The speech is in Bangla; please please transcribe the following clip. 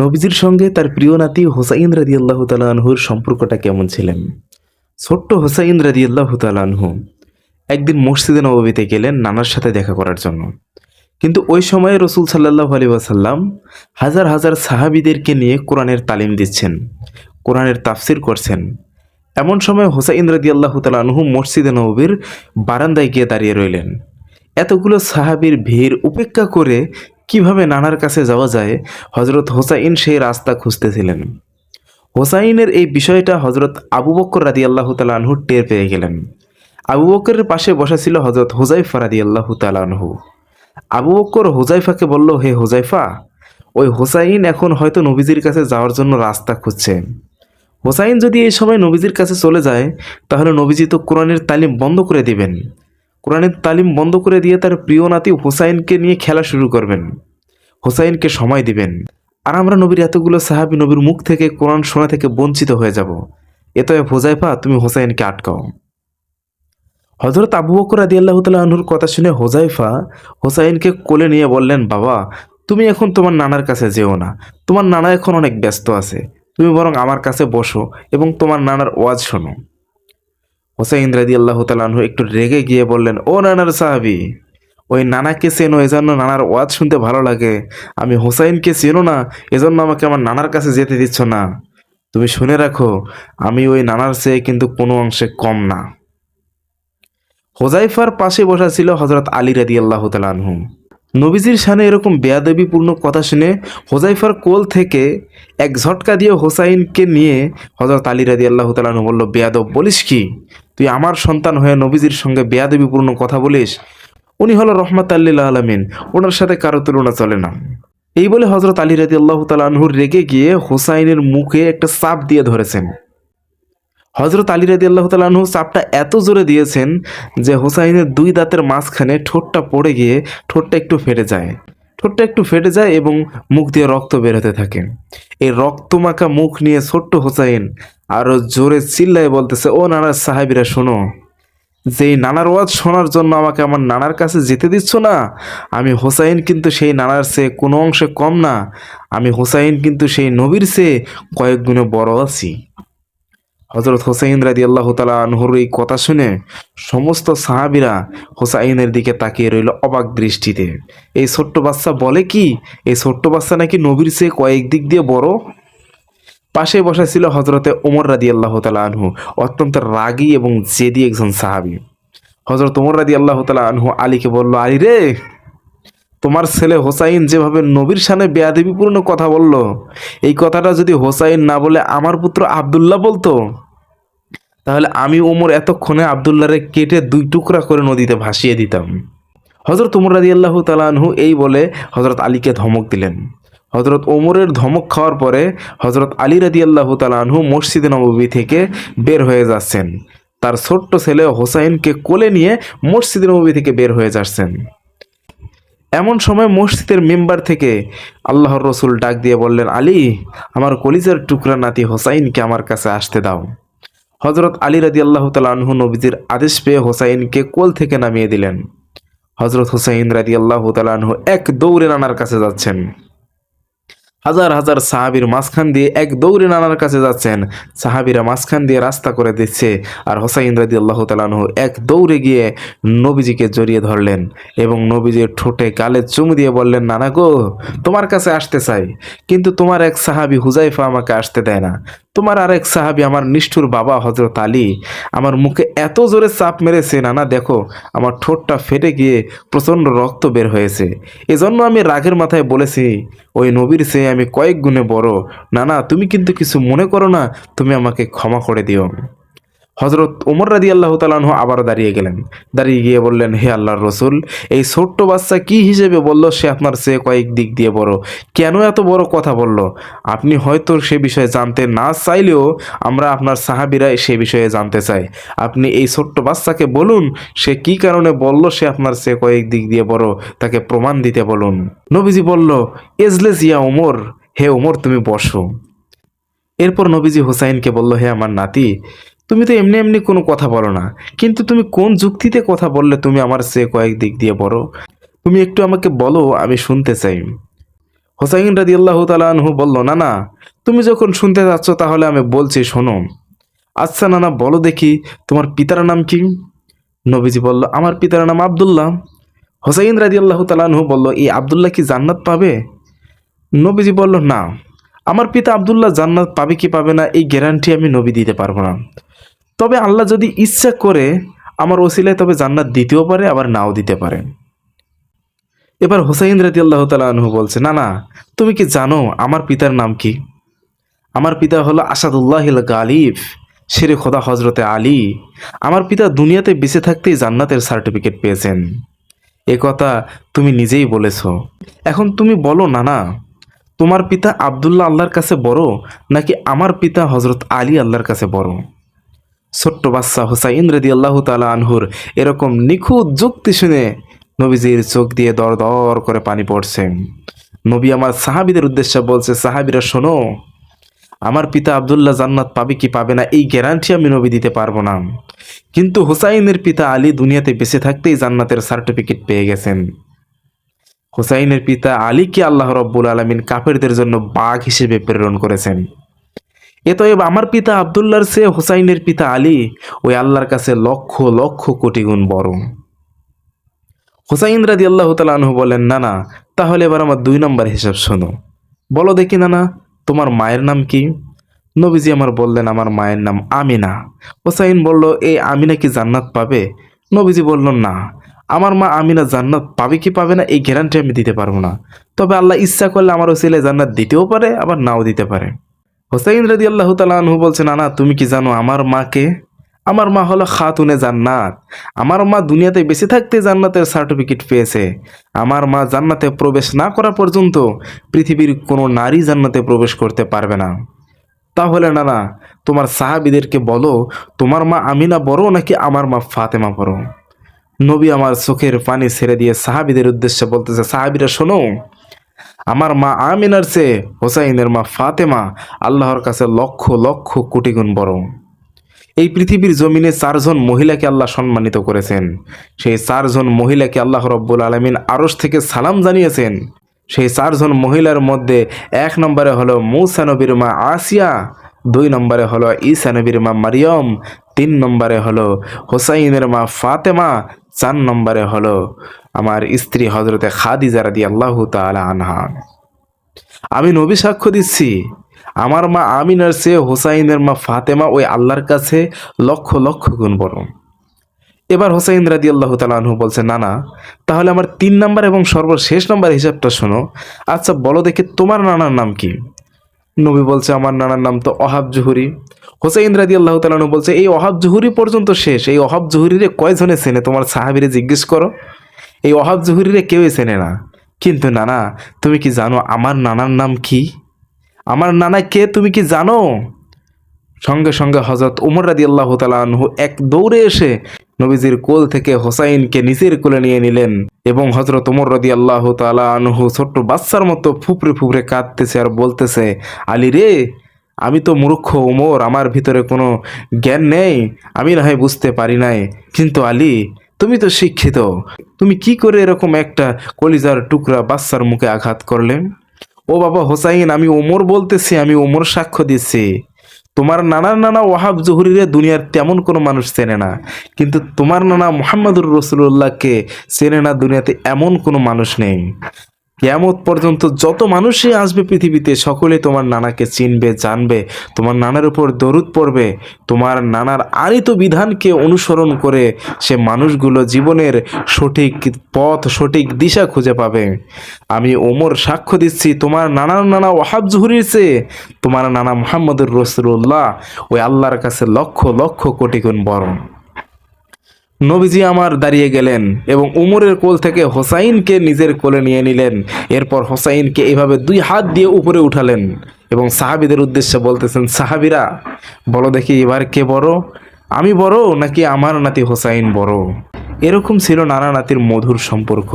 নবীজির সঙ্গে তার প্রিয় নাতি হোসাইন রাদি আল্লাহ তালাহুর সম্পর্কটা কেমন ছিলেন? ছোট্ট হোসাইন রাদি আল্লাহ তালাহু একদিন মসজিদে নববীতে গেলেন নানার সাথে দেখা করার জন্য। কিন্তু ওই সময়ে রসুল সাল্লাহ আলী ওয়াসাল্লাম হাজার হাজার সাহাবিদেরকে নিয়ে কোরআনের তালিম দিচ্ছেন, কোরআনের তাফসির করছেন। এমন সময় হোসাইন রাদি আল্লাহ তালাহু মসজিদে নববীর বারান্দায় গিয়ে দাঁড়িয়ে রইলেন। এতগুলো সাহাবির ভিড় উপেক্ষা করে কীভাবে নানার কাছে যাওয়া যায়? হজরত হোসাইন সেই রাস্তা খুঁজতেছিলেন। হোসাইনের এই বিষয়টা হজরত আবু বক্কর রাদি আল্লাহ তালাহু টের পেয়ে গেলেন। আবু বক্করের পাশে বসা ছিল হজরত হোজাইফা রাদি আল্লাহ তালাহু আবু বক্কর হোজাইফাকে বলল, হে হোজাইফা ওই হোসাইন এখন হয়তো নবীজির কাছে যাওয়ার জন্য রাস্তা খুঁজছে। হোসাইন যদি এই সময় নবীজির কাছে চলে যায়, তাহলে নবীজি তো কোরআনের তালিম বন্ধ করে দিবেন। কোরআনের তালিম বন্ধ করে দিয়ে তার প্রিয় নাতি হোসাইনকে নিয়ে খেলা শুরু করবেন। হোসাইনকে সময় দিবেন। আর আমরা নবীর এতগুলো সাহাবি নবীর মুখ থেকে কোরআন শোনা থেকে বঞ্চিত হয়ে যাব। এত হোজাইফা, তুমি হোসাইনকে আটকাও। হজরত আবু বকর আদি আল্লাহ তালুর কথা শুনে হোজাইফা হোসাইনকে কোলে নিয়ে বললেন, বাবা, তুমি এখন তোমার নানার কাছে যেও না। তোমার নানা এখন অনেক ব্যস্ত আছে। তুমি বরং আমার কাছে বসো এবং তোমার নানার ওয়াজ শোনো। হোসাইন রাদি আল্লাহ তালু একটু রেগে গিয়ে বললেন, ও নানার সাহাবি, ওই নানাকে চেনো, এজন্য নানার ওয়াজ শুনতে ভালো লাগে। আমি হোসাইনকে চেনো না, এজন্য আমাকে আমার নানার কাছে যেতে দিচ্ছ না। তুমি শুনে রাখো, আমি ওই নানার চেয়ে কিন্তু কোনো অংশে কম না। হোজাইফার পাশে বসা ছিল হজরত আলী রাদি আল্লাহ তালহু নবীজির সানে এরকম বেয়াদবিপূর্ণ কথা শুনে হোজাইফার কোল থেকে এক ঝটকা দিয়ে হোসাইনকে নিয়ে হজরত আলী রাদি আল্লাহ তালহু বলল, বেয়াদব বলিস কি? তুই আমার সন্তান হয়ে নবীজির সঙ্গে বেয়াদবিপূর্ণ কথা বলিস? উনি হলো রহমত আল্লিল্লাহ আলমিন। ওনার সাথে কারও তুলনা চলে না। এই বলে হজরত আলী রাদি আল্লাহ তালহুর রেগে গিয়ে হোসাইনের মুখে একটা চাপ দিয়ে ধরেছেন। হজরত আলী রাদি আল্লাহ তালহু চাপটা এত জোরে দিয়েছেন যে হোসাইনের দুই দাঁতের মাঝখানে ঠোঁটটা পড়ে গিয়ে ঠোঁটটা একটু ফেটে যায়। ঠোঁটটা একটু ফেটে যায় এবং মুখ দিয়ে রক্ত বেরোতে থাকে। এই রক্তমাখা মুখ নিয়ে ছোট্ট হোসাইন আরও জোরে চিল্লায় বলতেছে, ও নানার সাহাবিরা, শোনো যে নানার ওয়াজ শোনার জন্য আমাকে আমার নানার কাছে যেতে দিচ্ছ না? আমি হোসাইন কিন্তু সেই নানার চেয়ে কোনো অংশে কম না। আমি হোসাইন কিন্তু সেই নবীর চেয়ে কয়েক গুণে বড় আছি। হজরত হোসাইন রাদি আল্লাহ তালা আনহর এই কথা শুনে সমস্ত সাহাবিরা হোসাইনের দিকে তাকিয়ে রইল অবাক দৃষ্টিতে। এই ছোট্ট বাচ্চা বলে কি? এই ছোট্ট বাচ্চা নাকি নবীর চেয়ে কয়েক দিক দিয়ে বড়? পাশে বসা ছিল হজরতে ওমর রাদি আল্লাহ তালা আনহু, অত্যন্ত রাগী এবং জেদি একজন সাহাবি। হজরত ওমর রাদি আল্লাহ তালা আনহু আলীকে বলল, আলী রে তোমার ছেলে হোসাইন যেভাবে নবীর সামনে বেয়াদেবিপূর্ণ কথা বলল, এই কথাটা যদি হোসাইন না বলে আমার পুত্র আবদুল্লাহ বলতো, তাহলে আমি ওমর এতক্ষণে আবদুল্লাহরে কেটে দুই টুকরা করে নদীতে ভাসিয়ে দিতাম। হজরত উমর রাদি আল্লাহ তালানহু এই বলে হজরত আলীকে ধমক দিলেন। হজরত ওমরের ধমক খাওয়ার পরে হজরত আলী রাদি আল্লাহ তালানহু মসজিদে নবী থেকে বের হয়ে যাচ্ছেন। তার ছোট্ট ছেলে হোসাইনকে কোলে নিয়ে মসজিদে নবী থেকে বের হয়ে যাচ্ছেন। এমন সময় মসজিদের মেম্বার থেকে আল্লাহর রসুল ডাক দিয়ে বললেন, আলী, আমার কলিজার টুকরা নাতি হোসাইনকে আমার কাছে আসতে দাও। হজরত আলী রাজি আল্লাহ তালাহু নবীজির আদেশ পেয়ে হোসাইনকে কোল থেকে নামিয়ে দিলেন। হজরত হোসাইন রাজি আল্লাহ তালাহু এক দৌড়ে নানার কাছে যাচ্ছেন। হাজার হাজার সাহাবির মাঝখান দিয়ে এক দৌড়ে নানার কাছে যাচ্ছেন। সাহাবিরা মাঝখান দিয়ে রাস্তা করে দিচ্ছে আর হোসাইন রাজি আল্লাহ তালানহ এক দৌড়ে গিয়ে নবীজিকে জড়িয়ে ধরলেন এবং নবীজির ঠোঁটে গালে চুমু দিয়ে বললেন, নানা গো, তোমার কাছে আসতে চাই, কিন্তু তোমার এক সাহাবি হুজাইফা আমাকে আসতে দেয় না। তোমার আরেক সাহাবি, আমার নিষ্ঠুর বাবা হজরত আলী, আমার মুখে এত জোরে চাপ মেরেছে, নানা দেখো, আমার ঠোঁটটা ফেটে গিয়ে প্রচণ্ড রক্ত বের হয়েছে। এজন্য আমি রাগের মাথায় বলেছি, ওই নবীর সে আমি কয়েক গুণে বড়। নানা, তুমি কিন্তু কিছু মনে করো না, তুমি আমাকে ক্ষমা করে দিও। হজরত ওমর রাদি আল্লাহ তালাহ আবার দাঁড়িয়ে গেলেন। দাঁড়িয়ে গিয়ে বললেন, হে আল্লাহর রসুল, এই ছোট্ট বাচ্চা কি হিসেবে বলল? সে আপনার সে কয়েক দিক দিয়ে বড়। কেন এত বড় কথা বলল? আপনি হয়তো সে বিষয়ে জানতে না চাইলেও আমরা আপনার সাহাবিরা সে বিষয়ে জানতে চাই। আপনি এই ছোট্ট বাচ্চাকে বলুন, সে কি কারণে বলল সে আপনার সে কয়েক দিক দিয়ে বড়? তাকে প্রমাণ দিতে বলুন। নবীজি বলল, এজলেস ইয়া ওমর হে ওমর তুমি বসো। এরপর নবীজি হুসাইনকে বলল, হে আমার নাতি তুমি তো এমনি এমনি কোনো কথা বলো না। কিন্তু তুমি কোন যুক্তিতে কথা বললে তুমি আমার সে কয়েক দিক দিয়ে বড়? তুমি একটু আমাকে বলো, আমি শুনতে চাই। হোসাইন রাদি আল্লাহ তালাহু বলল, না না, তুমি যখন শুনতে যাচ্ছ তাহলে আমি বলছি, শোনো। আচ্ছা নানা বলো দেখি, তোমার পিতার নাম কি? নবীজি বলল, আমার পিতার নাম আবদুল্লাহ। হোসাইন রাজি আল্লাহ তালাহু বলল, এই আবদুল্লাহ কি জান্নাত পাবে? নবীজি বলল, না, আমার পিতা আবদুল্লাহ জান্নাত পাবে কি পাবে না, এই গ্যারান্টি আমি নবী দিতে পারব না। তবে আল্লাহ যদি ইচ্ছা করে আমার ওসিলায় তবে জান্নাত দিতেও পারে, আবার নাও দিতে পারে। এবার হোসাইন রাজি আল্লাহ তালাহু বলছে, না না, তুমি কি জানো আমার পিতার নাম কি? আমার পিতা হলো আসাদুল্লাহ গালিব শেরে খোদা হজরতে আলী। আমার পিতা দুনিয়াতে বেঁচে থাকতেই জান্নাতের সার্টিফিকেট পেয়েছেন। এ কথা তুমি নিজেই বলেছ। এখন তুমি বলো না না তোমার পিতা আবদুল্লাহ আল্লাহর কাছে বড় নাকি আমার পিতা হজরত আলী আল্লাহর কাছে বড়? ছোট্ট বাচ্চা হোসাইন রেদি আল্লাহ তালা আনহুর এরকম নিখুঁত যুক্তি শুনে নবীজির চোখ দিয়ে দর দর করে পানি পড়ছে। নবী আমার সাহাবিদের উদ্দেশ্যে বলছে, সাহাবিরা, শোনো, আমার পিতা আবদুল্লাহ জান্নাত পাবে কি পাবে না, এই গ্যারান্টি আমি নবী দিতে পারব না। কিন্তু হুসাইনের পিতা আলী দুনিয়াতে বেঁচে থাকতেই জান্নাতের সার্টিফিকেট পেয়ে গেছেন। হুসাইনের পিতা আলীকে আল্লাহ রব্বুল আলমিন কাফেরদের জন্য বাঘ হিসেবে প্রেরণ করেছেন। এতএব আমার পিতা আবদুল্লাহর সে হুসাইনের পিতা আলী, ওই আল্লাহর কাছে লক্ষ লক্ষ কোটি গুণ বড়। হুসাইন রাদি আল্লাহ তালু বলেন না না তাহলে এবার আমার দুই নম্বর হিসাব শোনো। বলো দেখি না না তোমার মায়ের নাম কি? নবীজি আমার বললেন, আমার মায়ের নাম আমিনা। হোসাইন বলল এই আমিনা কি জান্নাত পাবে? নবীজি বলল, না, আমার মা আমিনা জান্নাত পাবে কি পাবে না, এই গ্যারান্টি আমি দিতে পারব না। তবে আল্লাহ ইচ্ছা করলে আমার ছেলে জান্নাত দিতেও পারে, আবার নাও দিতে পারে। হোসাইন রাদি আল্লাহ তালু বলছে না না তুমি কি জানো আমার মাকে? আমার মা হলো খাতুনে জান্নাত। আমার মা দুনিয়াতে বেঁচে থাকতে জান্নাতের সার্টিফিকেট পেয়েছে। আমার মা জান্নাতে প্রবেশ না করা পর্যন্ত পৃথিবীর কোনো নারী জান্নাতে প্রবেশ করতে পারবে না। তাহলে না না তোমার সাহাবিদেরকে বলো, তোমার মা আমিনা বড় নাকি আমার মা ফাতেমা বড়? নবী আমার চোখের পানি ছেড়ে দিয়ে সাহাবিদের উদ্দেশ্যে বলতেছে, সাহাবিরা শোনো আমার মা আমিনার চেয়ে হোসাইনের মা ফাতেমা আল্লাহর কাছে লক্ষ লক্ষ কোটি গুণ বড়। এই পৃথিবীর জমিনে চারজন মহিলাকে আল্লাহ সম্মানিত করেছেন। সেই চারজন মহিলাকে আল্লাহ রব্বুল আলমিন আরস থেকে সালাম জানিয়েছেন। সেই চারজন মহিলার মধ্যে এক নম্বরে হলো মৌসা নবীর মা আসিয়া, দুই নম্বরে হলো ঈসা নবীর মা মারিয়ম, তিন নম্বরে হলো হোসাইনের মা ফাতেমা চার নম্বরে হলো আমার স্ত্রী হজরতে খাদিজা রাদি আল্লাহ তালা আনহা। আমি নবী সাক্ষ্য দিচ্ছি, আমার মা আমিনার চেয়ে হোসাইনের মা ফাতেমা ওই আল্লাহর কাছে লক্ষ লক্ষ গুণ বড়। এবার হোসাইন রাদি আল্লাহ তালাহু বলছে, না না, তাহলে আমার তিন নাম্বার এবং সর্বশেষ নাম্বার হিসাবটা শোনো। আচ্ছা বলো দেখে তোমার নানার নাম কি? নবী বলছে, আমার নানার নাম তো অহাব জুহুরি। হোসাইন রাদি আল্লাহ তালাহু বলছে, এই অহাব জুহুরি পর্যন্ত শেষ। এই অহাব জুহুরিরে কয়জনে চেনে? তোমার সাহাবিরে জিজ্ঞেস করো। এই অহাব জুহুরিরে কেউই চেনে না। কিন্তু নানা, তুমি কি জানো আমার নানার নাম কি? আমার নানা কে তুমি কি জানো? সঙ্গে সঙ্গে হজরত উমর রাদি আল্লাহ তালাহু এক দৌড়ে এসে নবীজির কোল থেকে হোসাইনকে নিজের কোলে নিয়ে নিলেন এবং হজরত উমর রদি আল্লাহ তালাহু ছোট্ট বাচ্চার মতো ফুপড়ে ফুপড়ে কাঁদতেছে আর বলতেছে, আলী রে আমি তো মূর্খ, উমর, আমার ভিতরে কোনো জ্ঞান নেই, আমি না হয় বুঝতে পারি নাই। কিন্তু আলী, তুমি তো শিক্ষিত, তুমি কি করে এরকম একটা কলিজার টুকরা বাচ্চার মুখে আঘাত করলে? ও বাবা হোসাইন, আমি ওমর বলতেছি, আমি ওমর সাক্ষ্য দিচ্ছি। তোমার নানার নানা ওয়াহাব জহুরিরে দুনিয়ার তেমন কোনো মানুষ চেনে না। কিন্তু তোমার নানা মোহাম্মদুর রসুল্লাহকে চেনে না দুনিয়াতে এমন কোনো মানুষ নেই। কেয়ামত পর্যন্ত যত মানুষই আসবে পৃথিবীতে, সকলে তোমার নানাকে চিনবে, জানবে, তোমার নানার উপর দরুদ পড়বে, তোমার নানার আনিত বিধানকে অনুসরণ করে সে মানুষগুলো জীবনের সঠিক পথ, সঠিক দিশা খুঁজে পাবে। আমি ওমর সাক্ষ্য দিচ্ছি, তোমার নানার নানা ওয়াহাব জহুরির চেয়ে, তোমার নানা মোহাম্মদুর রসুল্লাহ ওই আল্লাহর কাছে লক্ষ লক্ষ কোটি গুণ বড় নবীজি আমার দাঁড়িয়ে গেলেন এবং উমরের কোল থেকে হোসাইনকে নিজের কোলে নিয়ে নিলেন। এরপর হোসাইনকে এভাবে দুই হাত দিয়ে উপরে উঠালেন এবং সাহাবিদের উদ্দেশ্যে বলতেছেন, সাহাবিরা, বলো দেখি এবার কে বড়? আমি বড় নাকি আমার নাতি হোসাইন বড়? এরকম ছিল নানা নাতির মধুর সম্পর্ক।